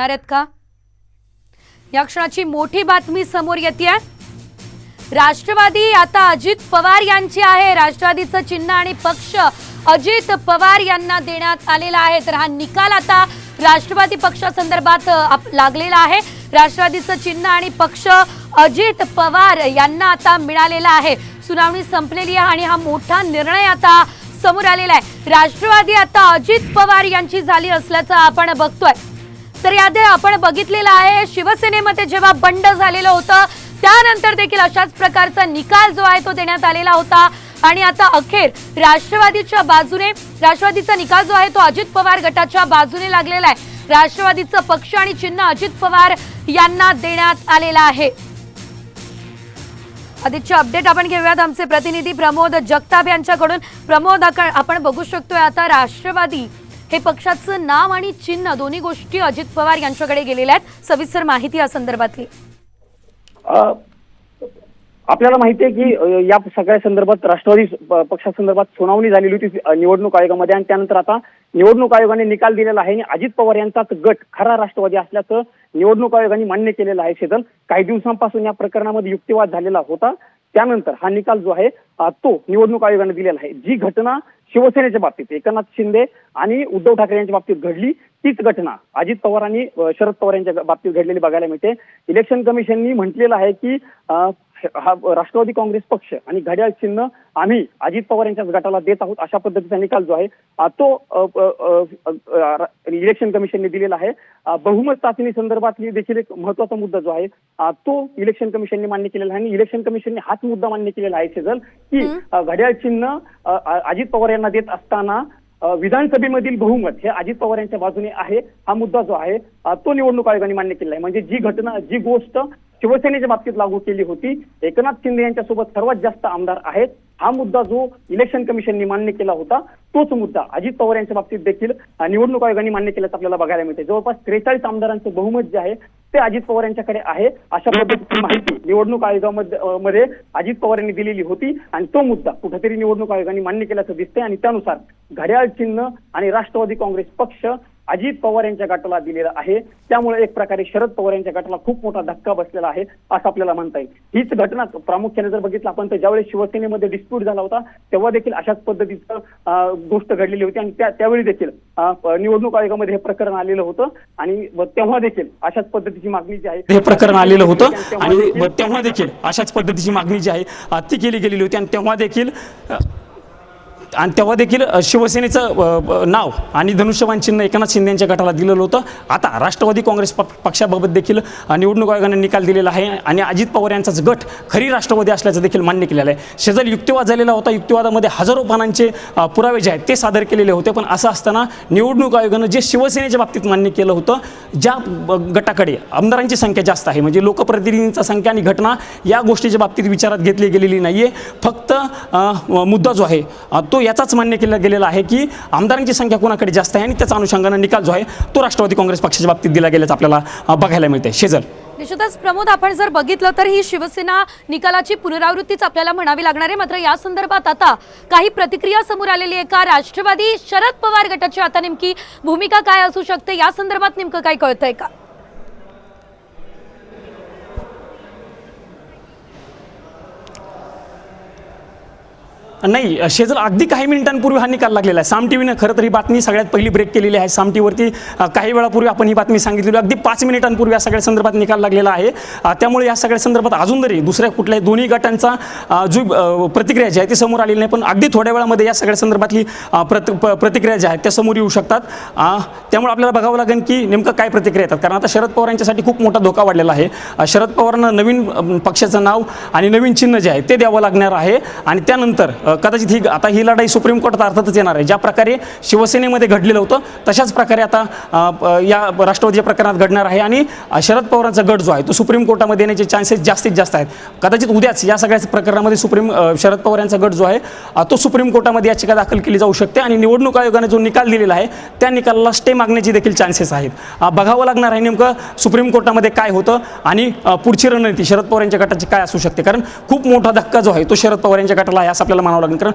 करणार आहेत का? या क्षणाची मोठी बातमी समोर येते राष्ट्रवादी आता अजित पवार यांची आहे. राष्ट्रवादीचं चिन्ह आणि पक्ष अजित पवार यांना देण्यात आलेला आहे. तर हा निकाल आता राष्ट्रवादी पक्षासंदर्भात लागलेला आहे. राष्ट्रवादीचं चिन्ह आणि पक्ष अजित पवार यांना आता मिळालेला आहे. सुनावणी संपलेली आहे आणि हा मोठा निर्णय आता समोर आलेला आहे. राष्ट्रवादी आता अजित पवार यांची झाली असल्याचं आपण बघतोय. तर याआधी आपण बघितलेलं आहे शिवसेनेमध्ये जेव्हा बंड झालेलं होतं त्यानंतर देखील अशाच प्रकारचा निकाल जो आहे तो देण्यात आलेला होता. आणि आता अखेर राष्ट्रवादीच्या बाजूने राष्ट्रवादीचा निकाल जो आहे तो अजित पवार गटाच्या बाजूने लागलेला आहे. राष्ट्रवादीचं पक्ष आणि चिन्ह अजित पवार यांना देण्यात आलेला आहे. अधिकचे अपडेट आपण घेऊयात. आमचे प्रतिनिधी प्रमोद जगताप यांच्याकडून. प्रमोद आपण बघू शकतोय आता राष्ट्रवादी हे पक्षाचं नाव आणि चिन्ह दोन्ही गोष्टी अजित पवार यांच्याकडे गेलेल्या आहेत. सविस्तर माहिती या संदर्भातली. आपल्याला माहिती आहे की या सगळ्या संदर्भात राष्ट्रवादी पक्षासंदर्भात सुनावणी झालेली होती निवडणूक आयोगामध्ये आणि त्यानंतर आता निवडणूक आयोगाने निकाल दिलेला आहे आणि अजित पवार यांचाच गट खरा राष्ट्रवादी असल्याचं निवडणूक आयोगाने मान्य केलेलं आहे शेदल काही दिवसांपासून या प्रकरणामध्ये युक्तिवाद झालेला होता. त्यानंतर हा निकाल जो आहे तो निवडणूक आयोगाने दिलेला आहे. जी घटना शिवसेनेच्या बाबतीत एकनाथ शिंदे आणि उद्धव ठाकरे यांच्या बाबतीत घडली तीच घटना अजित पवार आणि शरद पवार यांच्या बाबतीत घडलेली बघायला मिळते. इलेक्शन कमिशननी म्हटलेलं आहे की हा राष्ट्रवादी काँग्रेस पक्ष आणि घड्याळ चिन्ह आम्ही अजित पवार यांच्याच गटाला देत आहोत अशा पद्धतीचा निकाल जो आहे तो इलेक्शन कमिशनने दिलेला आहे. बहुमत चाचणी संदर्भातली देखील एक महत्त्वाचा मुद्दा जो आहे तो इलेक्शन कमिशनने मान्य केलेला आहे आणि इलेक्शन कमिशनने हाच मुद्दा मान्य केलेला आहे शेजल की घड्याळ चिन्ह अजित पवार यांना देत असताना विधानसभेमधील बहुमत हे अजित पवार यांच्या बाजूने आहे हा मुद्दा जो आहे तो निवडणूक आयोगाने मान्य केलेला आहे. म्हणजे जी घटना जी गोष्ट शिवसेनेच्या बाबतीत लागू केली होती. एकनाथ शिंदे यांच्यासोबत सर्वात जास्त आमदार आहेत. हा मुद्दा जो इलेक्शन कमिशनने मान्य केला होता तोच मुद्दा अजित पवार यांच्या बाबतीत देखील निवडणूक आयोगाने मान्य केल्याचं आपल्याला बघायला मिळते जवळपास त्रेचाळीस आमदारांचं बहुमत जे आहे ते अजित पवार यांच्याकडे आहे. अशा पद्धतीची माहिती निवडणूक आयोगामध्ये अजित पवार यांनी दिलेली होती. आणि तो मुद्दा कुठेतरी निवडणूक आयोगाने मान्य केल्याचं दिसतंय. आणि त्यानुसार घड्याळ चिन्ह आणि राष्ट्रवादी काँग्रेस पक्ष अजित पवार यांच्या गटाला दिलेला आहे. त्यामुळे एक प्रकारे शरद पवार यांच्या गटाला खूप मोठा धक्का बसलेला आहे असं आपल्याला म्हणता येईल. हीच घटना प्रामुख्याने जर बघितलं आपण तर ज्यावेळेस शिवसेनेमध्ये डिस्प्यूट झाला होता तेव्हा देखील अशाच पद्धतीचं गोष्ट घडलेली होती. आणि त्या त्यावेळी देखील निवडणूक आयोगामध्ये हे प्रकरण आलेलं होतं. आणि व तेव्हा देखील अशाच पद्धतीची मागणी जी आहे हे प्रकरण आलेलं होतं. आणि तेव्हा देखील अशाच पद्धतीची मागणी जी आहे ती केली गेलेली होती. आणि तेव्हा देखील आणि तेव्हा देखील शिवसेनेचं नाव आणि धनुष्यबाण चिन्ह एकनाथ शिंदे यांच्या गटाला दिलेलं होतं. आता राष्ट्रवादी काँग्रेस पक्षाबाबत देखील निवडणूक आयोगाने निकाल दिलेला आहे आणि अजित पवार यांचाच गट खरी राष्ट्रवादी असल्याचं देखील मान्य केलेलं आहे. शेजारी युक्तिवाद झालेला होता. युक्तिवादामध्ये हजारो पानांचे पुरावे जे आहेत ते सादर केलेले होते. पण असं असताना निवडणूक आयोगानं जे शिवसेनेच्या बाबतीत मान्य केलं होतं ज्या गटाकडे आमदारांची संख्या जास्त आहे म्हणजे लोकप्रतिनिधींचा संख्या आणि घटना या गोष्टीच्या बाबतीत विचारात घेतली गेलेली नाही आहे फक्त मुद्दा जो आहे तो तो याचाच मान्य केला गेलेला आहे की आमदारांची संख्या कोणाकडे जास्त आहे आणि त्याचा अनुषंगानं निकाल जो आहे तो राष्ट्रवादी काँग्रेस पक्षाच्या बाबतीत दिला गेल्याचं आपल्याला बघायला मिळते शेजल. निश्चितच प्रमोद आपण जर बघितलं तर ही शिवसेना निकालाची पुनरावृत्तीच आपल्याला म्हणावी लागणार आहे. मात्र या संदर्भात आता काही प्रतिक्रिया समोर आलेली आहे. का राष्ट्रवादी शरद पवार गटाची आता नेमकी भूमिका काय असू शकते? या संदर्भात नेमकं काय कळतंय का? नाही शेजल अगदी काही मिनिटांपूर्वी हा निकाल लागलेला आहे. साम टी व्हीनं खरं तर ही बातमी सगळ्यात पहिली ब्रेक केलेली आहे. साम टी काही वेळापूर्वी आपण ही बातमी सांगितलेली अगदी पाच मिनिटांपूर्वी या सगळ्या संदर्भात निकाल लागलेला आहे. त्यामुळे या सगळ्या संदर्भात अजून तरी दुसऱ्या कुठल्याही दोन्ही गटांचा जो प्रतिक्रिया जी आहे ती समोर आलेली नाही. पण अगदी थोड्या वेळामध्ये या सगळ्या संदर्भातली प्रत प- प्रतिक्रिया ज्या आहेत त्या समोर येऊ शकतात. त्यामुळे आपल्याला बघावं लागेल की नेमकं काय प्रतिक्रिया येतात. कारण आता शरद पवार यांच्यासाठी खूप मोठा धोका वाढलेला आहे. शरद पवारांना नवीन पक्षाचं नाव आणि नवीन चिन्ह जे आहे ते द्यावं लागणार आहे. आणि त्यानंतर कदाचित ही आता ही लढाई सुप्रीम कोर्टात अर्थातच येणार आहे. ज्या प्रकारे शिवसेनेमध्ये घडलेलं होतं तशाच प्रकारे आता या राष्ट्रवादी प्रकरणात घडणार आहे आणि शरद पवारांचा गट जो आहे तो सुप्रीम कोर्टामध्ये येण्याचे चान्सेस जास्तीत जास्त आहेत. कदाचित उद्याच या सगळ्या प्रकरणामध्ये सुप्रीम शरद पवार यांचा गट जो आहे तो सुप्रीम कोर्टामध्ये याचिका दाखल केली जाऊ शकते आणि निवडणूक आयोगाने जो निकाल दिलेला आहे त्या निकालाला स्टे मागण्याची देखील चान्सेस आहेत. बघावं लागणार आहे नेमकं सुप्रीम कोर्टामध्ये काय होतं आणि पुढची रणनीती शरद पवार यांच्या गटाची काय असू शकते. कारण खूप मोठा धक्का जो आहे तो शरद पवार यांच्या गटाला आहे असं आपल्याला म्हणावं लागेल कारण